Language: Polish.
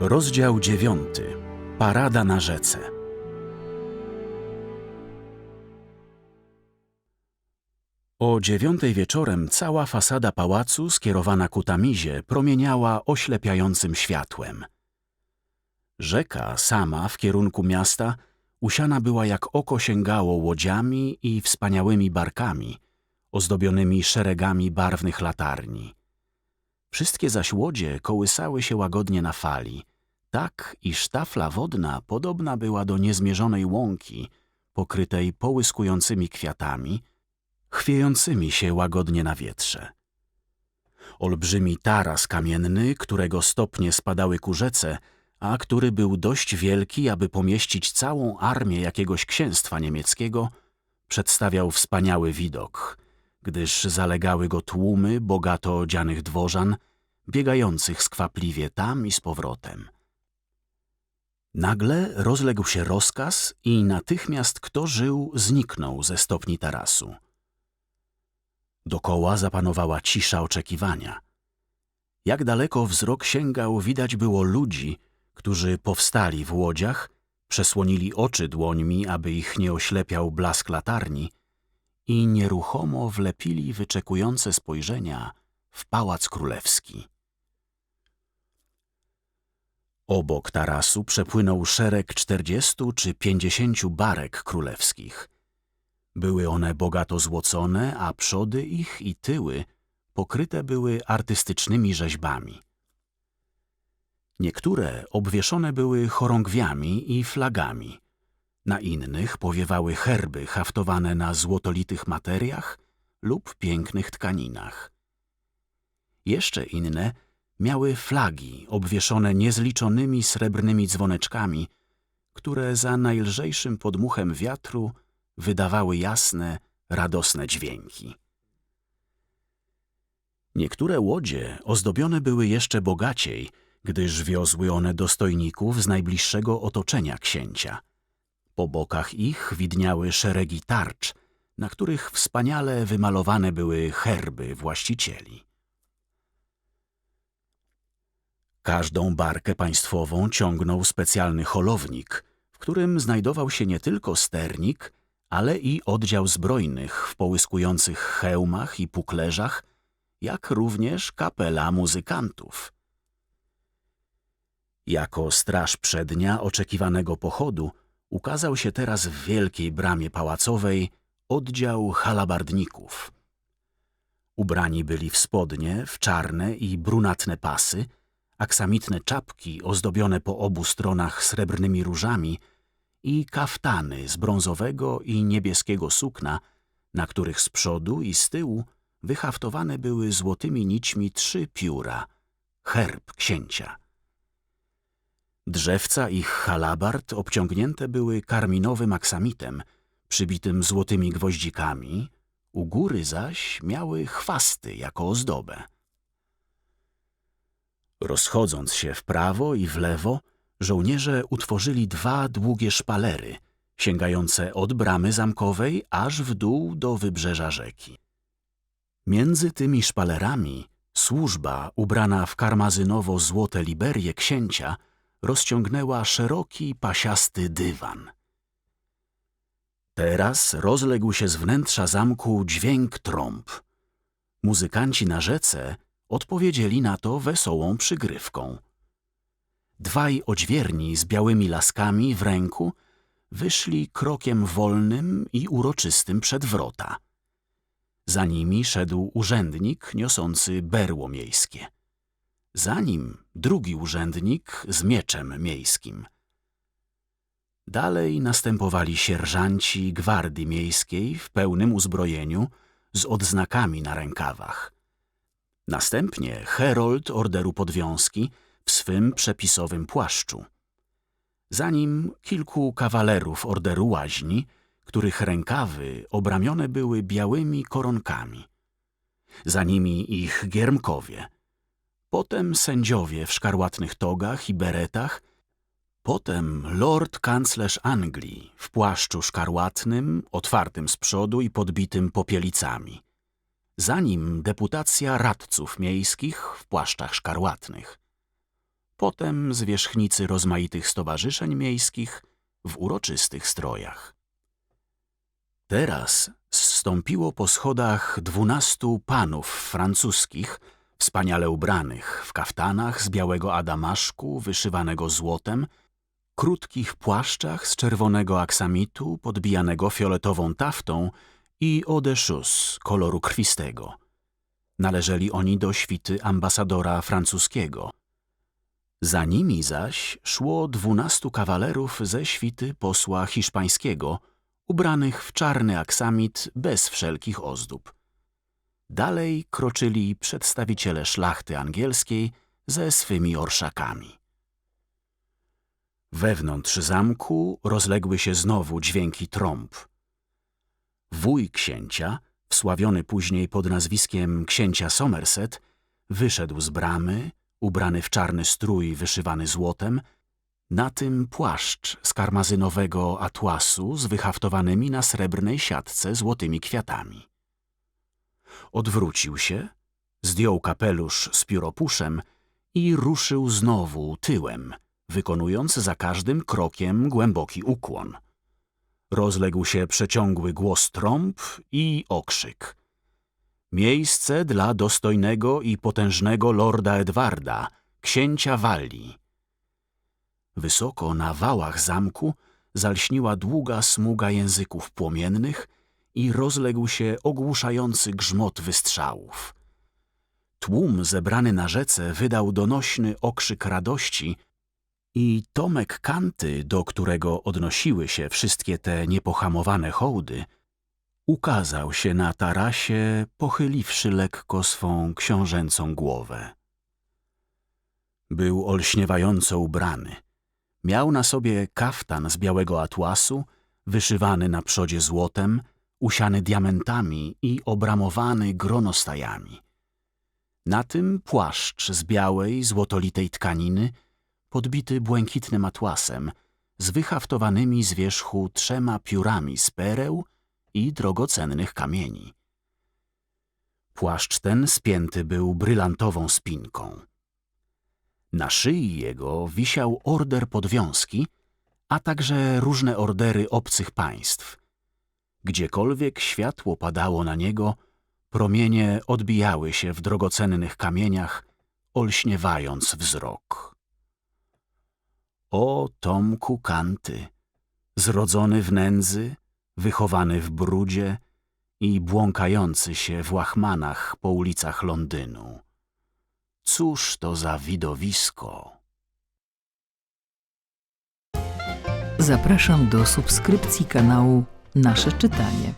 Rozdział dziewiąty. Parada na rzece. O dziewiątej wieczorem cała fasada pałacu skierowana ku Tamizie promieniała oślepiającym światłem. Rzeka sama w kierunku miasta usiana była jak oko sięgało łodziami i wspaniałymi barkami, ozdobionymi szeregami barwnych latarni. Wszystkie zaś łodzie kołysały się łagodnie na fali, tak iż tafla wodna podobna była do niezmierzonej łąki, pokrytej połyskującymi kwiatami, chwiejącymi się łagodnie na wietrze. Olbrzymi taras kamienny, którego stopnie spadały ku rzece, a który był dość wielki, aby pomieścić całą armię jakiegoś księstwa niemieckiego, przedstawiał wspaniały widok, gdyż zalegały go tłumy bogato odzianych dworzan, biegających skwapliwie tam i z powrotem. Nagle rozległ się rozkaz i natychmiast kto żył, zniknął ze stopni tarasu. Dokoła zapanowała cisza oczekiwania. Jak daleko wzrok sięgał, widać było ludzi, którzy powstali w łodziach, przesłonili oczy dłońmi, aby ich nie oślepiał blask latarni i nieruchomo wlepili wyczekujące spojrzenia w pałac królewski. Obok tarasu przepłynął szereg czterdziestu czy pięćdziesięciu barek królewskich. Były one bogato złocone, a przody ich i tyły pokryte były artystycznymi rzeźbami. Niektóre obwieszone były chorągwiami i flagami, na innych powiewały herby haftowane na złotolitych materiach lub pięknych tkaninach. Jeszcze inne miały flagi obwieszone niezliczonymi srebrnymi dzwoneczkami, które za najlżejszym podmuchem wiatru wydawały jasne, radosne dźwięki. Niektóre łodzie ozdobione były jeszcze bogaciej, gdyż wiozły one dostojników z najbliższego otoczenia księcia. Po bokach ich widniały szeregi tarcz, na których wspaniale wymalowane były herby właścicieli. Każdą barkę państwową ciągnął specjalny holownik, w którym znajdował się nie tylko sternik, ale i oddział zbrojnych w połyskujących hełmach i puklerzach, jak również kapela muzykantów. Jako straż przednia oczekiwanego pochodu ukazał się teraz w wielkiej bramie pałacowej oddział halabardników. Ubrani byli w spodnie, w czarne i brunatne pasy, aksamitne czapki ozdobione po obu stronach srebrnymi różami i kaftany z brązowego i niebieskiego sukna, na których z przodu i z tyłu wyhaftowane były złotymi nićmi trzy pióra, herb księcia. Drzewca ich halabard obciągnięte były karminowym aksamitem, przybitym złotymi gwoździkami, u góry zaś miały chwasty jako ozdobę. Rozchodząc się w prawo i w lewo, żołnierze utworzyli dwa długie szpalery, sięgające od bramy zamkowej aż w dół do wybrzeża rzeki. Między tymi szpalerami służba, ubrana w karmazynowo-złote liberie księcia, rozciągnęła szeroki, pasiasty dywan. Teraz rozległ się z wnętrza zamku dźwięk trąb. Muzykanci na rzece odpowiedzieli na to wesołą przygrywką. Dwaj odźwierni z białymi laskami w ręku wyszli krokiem wolnym i uroczystym przed wrota. Za nimi szedł urzędnik niosący berło miejskie. Za nim drugi urzędnik z mieczem miejskim. Dalej następowali sierżanci gwardii miejskiej w pełnym uzbrojeniu z odznakami na rękawach. Następnie herold Orderu Podwiązki w swym przepisowym płaszczu. Za nim kilku kawalerów Orderu Łaźni, których rękawy obramione były białymi koronkami. Za nimi ich giermkowie. Potem sędziowie w szkarłatnych togach i beretach, potem lord kanclerz Anglii w płaszczu szkarłatnym, otwartym z przodu i podbitym popielicami za nim deputacja radców miejskich w płaszczach szkarłatnych. potem zwierzchnicy rozmaitych stowarzyszeń miejskich w uroczystych strojach. Teraz zstąpiło po schodach dwunastu panów francuskich, wspaniale ubranych, w kaftanach z białego adamaszku wyszywanego złotem, krótkich płaszczach z czerwonego aksamitu podbijanego fioletową taftą i chausse koloru krwistego. Należeli oni do świty ambasadora francuskiego. Za nimi zaś szło dwunastu kawalerów ze świty posła hiszpańskiego, ubranych w czarny aksamit bez wszelkich ozdób. Dalej kroczyli przedstawiciele szlachty angielskiej ze swymi orszakami. Wewnątrz zamku rozległy się znowu dźwięki trąb. Wuj księcia, wsławiony później pod nazwiskiem księcia Somerset, wyszedł z bramy, ubrany w czarny strój wyszywany złotem, na tym płaszcz z karmazynowego atłasu z wyhaftowanymi na srebrnej siatce złotymi kwiatami. Odwrócił się, zdjął kapelusz z pióropuszem i ruszył znowu tyłem, wykonując za każdym krokiem głęboki ukłon. Rozległ się przeciągły głos trąb i okrzyk. Miejsce dla dostojnego i potężnego lorda Edwarda, księcia Walii. Wysoko na wałach zamku zalśniła długa smuga języków płomiennych i rozległ się ogłuszający grzmot wystrzałów. Tłum zebrany na rzece wydał donośny okrzyk radości i Tomek Kanty, do którego odnosiły się wszystkie te niepohamowane hołdy, ukazał się na tarasie, pochyliwszy lekko swą książęcą głowę. Był olśniewająco ubrany. Miał na sobie kaftan z białego atłasu, wyszywany na przodzie złotem, usiany diamentami i obramowany gronostajami. Na tym płaszcz z białej, złotolitej tkaniny, podbity błękitnym atłasem, z wyhaftowanymi z wierzchu trzema piórami z pereł i drogocennych kamieni. Płaszcz ten spięty był brylantową spinką. Na szyi jego wisiał order podwiązki, a także różne ordery obcych państw. Gdziekolwiek światło padało na niego, promienie odbijały się w drogocennych kamieniach, olśniewając wzrok. O Tomku Kanty, zrodzony w nędzy, wychowany w brudzie i błąkający się w łachmanach po ulicach Londynu. Cóż to za widowisko! Zapraszam do subskrypcji kanału Nasze Czytanie.